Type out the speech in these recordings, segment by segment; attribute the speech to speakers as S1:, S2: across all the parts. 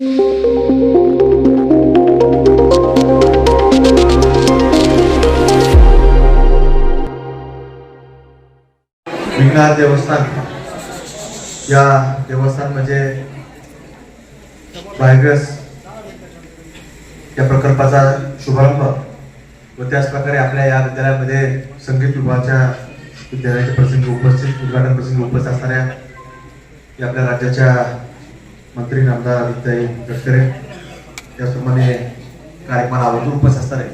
S1: विघ्नाथ देवस्थान. या देवस्थान म्हणजे बायगस या प्रकल्पाचा शुभारंभ व त्याच प्रकारे आपल्या या विद्यालयामध्ये संगीत विभागाच्या विद्यालयाच्या प्रसंगी उपस्थित उद्घाटन प्रसंगी उपस्थित असणाऱ्या या आपल्या राज्याच्या मंत्री आमदार आदित्य गडकरे त्याचप्रमाणे कार्यक्रमाला आवर्जून उपस्थित असणारे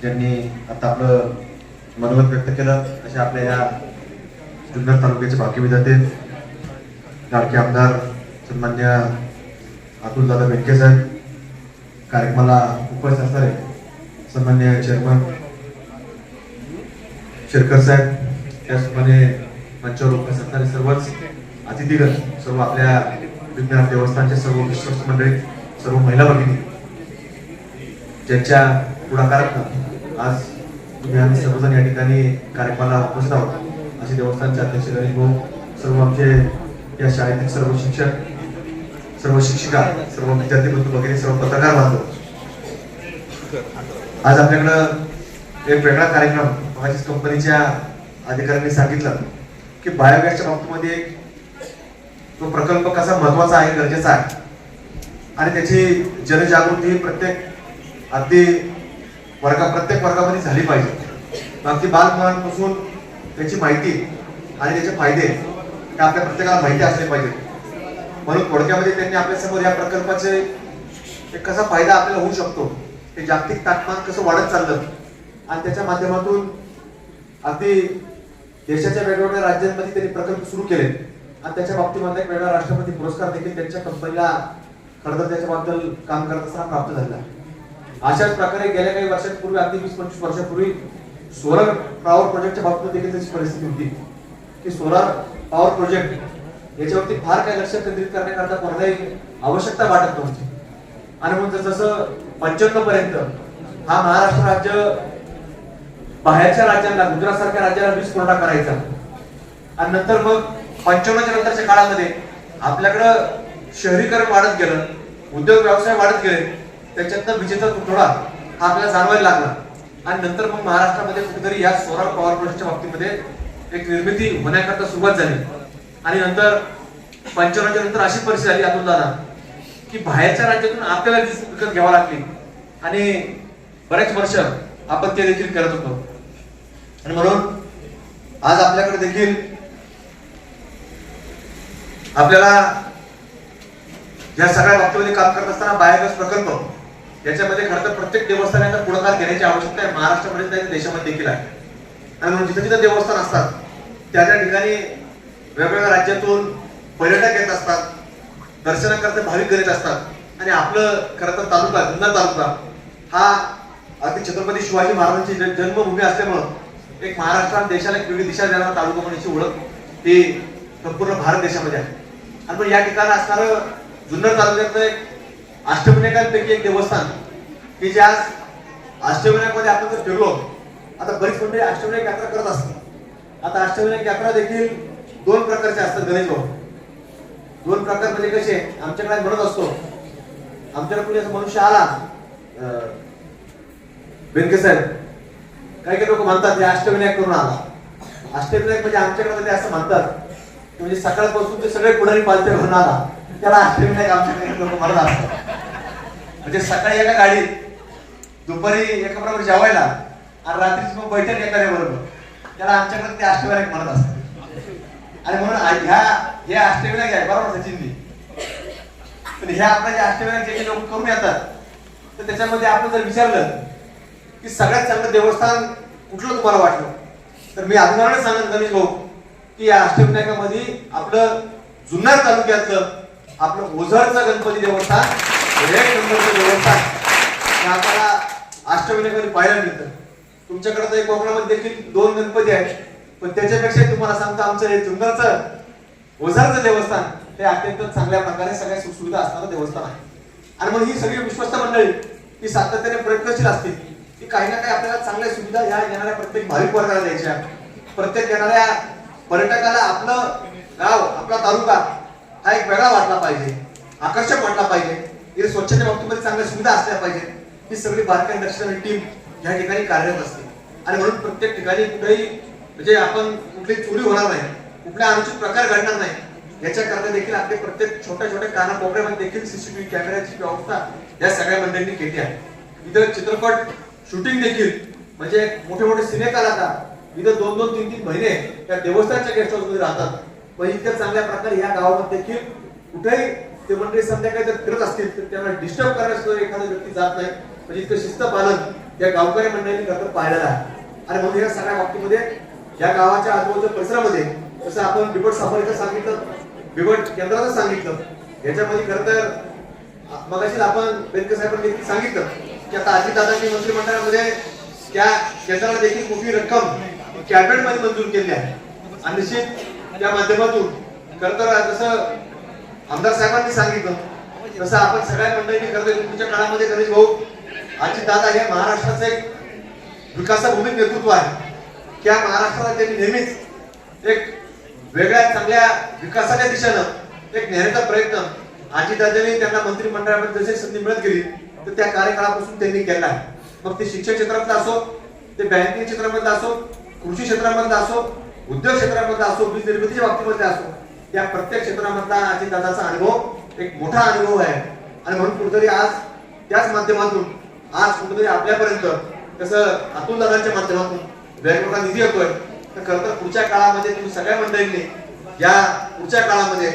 S1: ज्यांनी आता आपलं मनोगत व्यक्त केलं अशा आपल्या या जुन्नर तालुक्याचे बाकी विद्यार्थी लाडके आमदार सन्मान्य अतुल दादा बेटके साहेब कार्यक्रमाला उपस्थित असणारे सन्मान्य चेअरमन शेरकर साहेब त्याचप्रमाणे मंचावर उपस्थित असणारे सर्वच अतिथीगण सर्व आपल्या विज्ञान देवस्थानचे सर्व विश्वस्त मंडळी सर्व महिला भगिनी ज्यांच्या पुढाकारातनं आज तुम्ही आम्ही सर्वजण या ठिकाणी कार्यक्रमाला उपस्थित आहोत. असे देवस्थानचे अध्यक्ष गणेश भाऊ सर्व आमचे या शाळेतील सर्व शिक्षक सर्व शिक्षिका सर्व विद्यार्थी बंधू वगैरे सर्व पत्रकार बांधव. आज आपल्याकडं एक वेगळा कार्यक्रम कंपनीच्या अधिकाऱ्यांनी सांगितलं की बायोगॅसच्या बाबतीमध्ये एक तो प्रकल्प कसा महत्त्वाचा आहे गरजेचा आहे? आणि त्याची जनजागृती ही प्रत्येक अगदी वर्गा प्रत्येक वर्गामध्ये झाली पाहिजे. मग अगदी बालपणापासून त्याची माहिती आणि त्याचे फायदे हे आपल्या प्रत्येकाला माहिती असले पाहिजे. म्हणून थोडक्यामध्ये त्यांनी आपल्यासमोर या प्रकल्पाचे एक कसा फायदा आपल्याला होऊ शकतो हे जागतिक तापमान कसं वाढत चाललं आणि त्याच्या माध्यमातून अगदी देशाच्या वेगवेगळ्या राज्यांमध्ये त्यांनी प्रकल्प सुरू केले. आणि त्याच्या बाबतीमध्ये एक वेगळा राष्ट्रपती पुरस्कार देखील त्यांच्या कंपनीला खरं तर त्याच्याबद्दल काम करत असताना प्राप्त झालेला आहे. अशाच प्रकारे गेल्या काही वर्षांपूर्वी अगदी वीस पंचवीस वर्षापूर्वी सोलर पॉवर प्रोजेक्टच्या बाबतीत देखील त्याची परिस्थिती होती. की सोलर पॉवर प्रोजेक्ट याच्यावरती फार काही लक्ष केंद्रित करण्याकरता कोणालाही आवश्यकता वाटत नव्हती. आणि मग जसं पंच्याण्णव पर्यंत हा महाराष्ट्र राज्य बाहेरच्या राज्यांना गुजरात सारख्या राज्याला वीज पुरवठा करायचा. आणि नंतर मग पंच्याण्णवच्या नंतरच्या काळामध्ये आपल्याकडं शहरीकरण वाढत गेलं उद्योग व्यवसाय वाढत गेले त्याच्यातनं विजेचा तुटवडा हा आपल्याला जाणवायला लागला. आणि नंतर मग महाराष्ट्रामध्ये कुठेतरी या सोलार पॉवर प्रोजेक्टच्या बाबतीमध्ये एक निर्मिती होण्याकरता सुरुवात झाली. आणि नंतर पंच्याण्णवच्या नंतर अशी परिस्थिती झाली अतुल दादा की बाहेरच्या राज्यातून आपल्याला वीज विकत घ्यावी लागली आणि बरेच वर्ष आपण ते देखील करत होतो. आणि म्हणून आज आपल्याकडे देखील आपल्याला या सगळ्या बाबतीमध्ये काम करत असताना बायोगॅस प्रकल्प याच्यामध्ये खरं तर प्रत्येक देवस्थानाचा पुढाकार घेण्याची आवश्यकता आहे. महाराष्ट्रामध्ये नाही देशामध्ये देखील आहे. आणि म्हणून जिथं जिथं देवस्थान असतात त्या त्या ठिकाणी वेगवेगळ्या राज्यातून पर्यटक येत असतात दर्शनाकरता भाविक करीत असतात. आणि आपलं खरं तर तालुका जुन्नर तालुका हा अगदी छत्रपती शिवाजी महाराजांची जन्मभूमी असल्यामुळं एक महाराष्ट्र देशाला एक वेगळी दिशा देणारा तालुका म्हणून ओळख ही संपूर्ण भारत देशामध्ये आहे. आणि मग या ठिकाणी असणारं जुन्नर तालुक्यातलं एक अष्टविनायकांपैकी एक देवस्थान की जे आज अष्टविनायकमध्ये आपण जर फिरलो आता बरीच मंडळी अष्टविनायक यात्रा करत असतात. आता अष्टविनायक यात्रा देखील दोन प्रकारच्या असतात गणेश भाऊ दोन प्रकार म्हणजे कसे आमच्याकडे म्हणत असतो आमच्याकडे कुणी असं मनुष्य आला बेनके साहेब काही काही लोक म्हणतात ते अष्टविनायक करून आला. अष्टविनायक म्हणजे आमच्याकडे ते असं म्हणतात म्हणजे सकाळपासून ते सगळे पुढारी पालते भरून आला त्याला अष्टविनायक आमच्याकडे लोक म्हणत असतात म्हणजे सकाळी एका गाडीत दुपारी एका बरोबर जेवायला आणि रात्रीची मग बैठक एखाद्या बरोबर त्याला आमच्याकडे ते अष्टविनायक म्हणत असतात. आणि म्हणून ह्या हे अष्टविनायक आहे बरोबर सचिनजी? पण ह्या आपल्या जे अष्टविनायक जे लोक करून येतात तर त्याच्यामध्ये आपण जर विचारलं की सगळ्यात चांगलं देवस्थान कुठलं तुम्हाला वाटलं? तर मी अभिमानाने सांगेन गणेश भाऊ. की या अष्टविनायकामध्ये आपलं जुन्नर तालुक्यातलं आपलं ओझरचं गणपती देवस्थान हे एक नंबरचं देवस्थान हे आपल्याला अष्टविनायकामध्ये पाहायला मिळतं. तुमच्याकडे तर एक कोकणामध्ये देखील दोन गणपती आहेत. पण त्याच्यापेक्षा तुम्हाला सांगतो आमचं हे जुन्नरचं ओझरचं देवस्थान हे अत्यंत चांगल्या प्रकारे सगळ्या सुखसुविधा असणारं देवस्थान आहे. आणि मग ही सगळी विश्वस्त मंडळी ही सातत्याने प्रयत्नशील असतील की काही ना काही आपल्याला चांगल्या सुविधा ह्या येणाऱ्या प्रत्येक भाविक वर्गाला द्यायच्या. प्रत्येक येणाऱ्या पर्यटकाला आपलं गाव आपला तालुका हा एक वेगळा वाटला पाहिजे. आकर्षक वाटला पाहिजे. इथे स्वच्छतेच्या बाबतीमध्ये चांगल्या सुविधा असल्या पाहिजेत ही सगळी बारकाई लक्षणारी टीम या ठिकाणी कार्यरत असते. आणि म्हणून प्रत्येक ठिकाणी कुठेही म्हणजे आपण कुठली चोरी होणार नाही कुठला अनुचित प्रकार घडणार नाही याच्याकरता देखील आपले प्रत्येक छोट्या छोट्या कानाकोपऱ्यामध्ये देखील सीसीटीव्ही कॅमेऱ्याची व्यवस्था या सगळ्या मंडळींनी केली आहे. इथं चित्रपट शूटिंग देखील म्हणजे मोठे मोठे सिने कलाकार इथं दोन दोन तीन तीन महिने त्या देवस्थानच्या गेस्ट हाऊसमध्ये राहतात. पण इतक्या चांगल्या प्रकारे या गावामध्ये देखील कुठेही ते मंडळी संध्याकाळी जर फिरत असतील तर त्यांना डिस्टर्ब करण्यास एखादा व्यक्ती जात नाही. म्हणजे इतकं शिस्त पालन या गावकरी मंडळींनी खरं पाहिलेलं आहे. आणि म्हणून या सगळ्या बाबतीमध्ये या गावाच्या आजूबाजूच्या परिसरामध्ये जसं आपण बिबट साफारीचं सांगितलं बिबट केंद्राचं सांगितलं याच्यामध्ये खरं तर मगाशी आपण बेनके साहेबांनी देखील सांगितलं की आता अजितदादांनी मंत्रिमंडळामध्ये त्या केंद्राला देखील मोठी रक्कम कॅबिनेटमध्ये मंजूर केले आहे. आणि निश्चित त्या माध्यमातून खर तर जसं आमदार साहेबांनी सांगितलं तसं आपण सगळ्या मंडळींनी खरं तर तुमच्या काळामध्ये गणेश भाऊ दादा हे महाराष्ट्राचं एक विकासाभूमी नेतृत्व आहे. त्या महाराष्ट्राला त्यांनी नेहमीच एक वेगळ्या चांगल्या विकासाच्या दिशेनं एक नेण्याचा प्रयत्न अजितदादांनी त्यांना मंत्रिमंडळामध्ये जशी संधी मिळत गेली तर त्या कार्यकाळापासून त्यांनी केला आहे. मग ते शिक्षण क्षेत्रातलं असो ते बँकिंग क्षेत्रामधलं असो कृषी क्षेत्रामधलं असो उद्योग क्षेत्रामध्ये असो वीज निर्मितीच्या बाबतीमध्ये असो या प्रत्येक क्षेत्रामधला अजितदादाचा अनुभव एक मोठा अनुभव आहे. आणि म्हणून कुठेतरी आज त्याच माध्यमातून आज कुठेतरी आपल्यापर्यंत कसं अतुल दादांच्या माध्यमातून वेगवेगळा निधी येतोय. तर खरं तर पुढच्या काळामध्ये तुम्ही सगळ्या मंडळींनी या पुढच्या काळामध्ये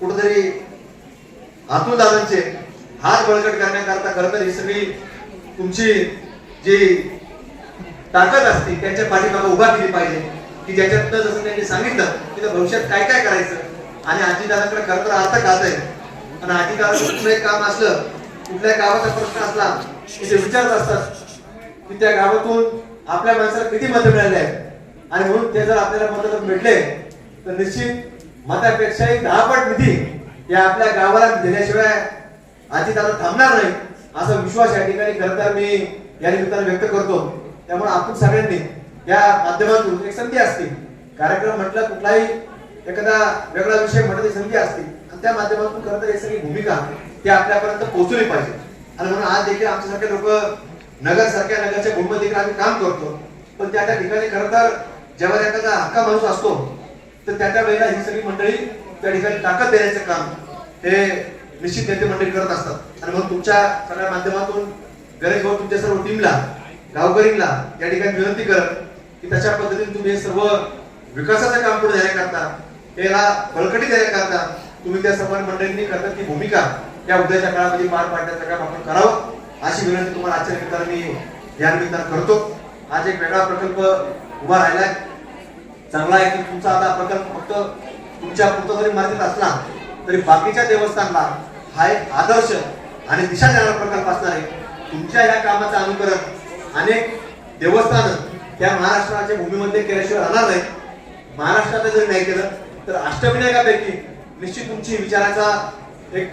S1: कुठेतरी अतुल दादांचे हात बळकट करण्याकरता खरं तर ही सगळी तुमची जी ताकद असते त्यांच्या पाठीमागे उभा केली पाहिजे. की ज्याच्यातनं जसं त्यांनी सांगितलं की भविष्यात काय काय करायचं. आणि आजीदादाकडे खरं तर अर्थ खात आहे. आणि आजीदादा कुठलंही काम असलं कुठल्याही गावाचा प्रश्न असला की ते विचारत असतात की त्या गावातून आपल्या माणसाला किती मतं मिळाले आहेत? आणि म्हणून ते जर आपल्याला मतं जर भेटले तर निश्चित मतापेक्षाही दहापट निधी या आपल्या गावाला दिल्याशिवाय आजीदादा थांबणार नाही असा विश्वास या ठिकाणी खरं तर मी या निमित्ताने व्यक्त करतो. त्यामुळे आपण सगळ्यांनी या माध्यमातून एक संधी असते. कार्यक्रम म्हटलं कुठलाही एखादा वेगळा विषय म्हटलं संधी असते. आणि त्या माध्यमातून खरं तर ही सगळी भूमिका ती आपल्यापर्यंत पोहोचवली पाहिजे. आणि म्हणून आज देखील आमच्यासारखे लोक नगर सारख्या नगरच्या भूमीमध्ये देखील आम्ही काम करतो. पण त्या त्या ठिकाणी खरं तर जेव्हा एखादा हक्का माणूस असतो तर त्या त्या वेळेला ही सगळी मंडळी त्या ठिकाणी ताकद देण्याचं काम हे निश्चित नेते मंडळी करत असतात. आणि म्हणून तुमच्या सगळ्या माध्यमातून गणेश भाऊ तुमच्या सर्व टीमला गावकरींना या ठिकाणी विनंती करत की तशा पद्धतीने तुम्ही हे सर्व विकासाचं काम पुढे करता याला बळकटी करता. तुम्ही त्या समान मंडळींनी करतात ती भूमिका या उद्याच्या काळामध्ये पार पाडण्याचं काम आपण करावं अशी विनंती तुम्हाला आजच्या निमित्तानं मी या निमित्तानं करतो. आज एक वेगळा प्रकल्प उभा राहिलाय. चांगला आहे की तुमचा आता प्रकल्प फक्त तुमच्या पुरता जरी मर्यादित असला तरी बाकीच्या देवस्थानला हा एक आदर्श आणि दिशा देणारा प्रकल्प असणार आहे. तुमच्या या कामाचं अनुकरण अनेक देवस्थान त्या महाराष्ट्राच्या भूमीमध्ये केल्याशिवाय राहणार नाही महाराष्ट्रात जर नाही केलं तर अष्टविनायकापैकी निश्चित तुमची विचाराचा एक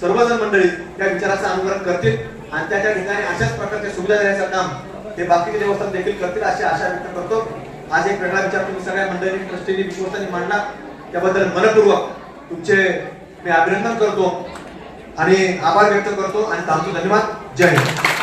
S1: सर्वजण मंडळी त्या विचाराचं अनुकरण करतील आणि त्या त्या ठिकाणी अशाच प्रकारच्या सुविधा देण्याचं काम ते बाकीचे देवस्थान देखील करतील अशी आशा व्यक्त करतो. आज एक वेगळा विचार तुम्ही सगळ्या मंडळींनी ट्रस्टीने विश्वासाने मांडला. त्याबद्दल मनपूर्वक तुमचे मी अभिनंदन करतो आणि आभार व्यक्त करतो आणि थांबतो. धन्यवाद. जय हिंद.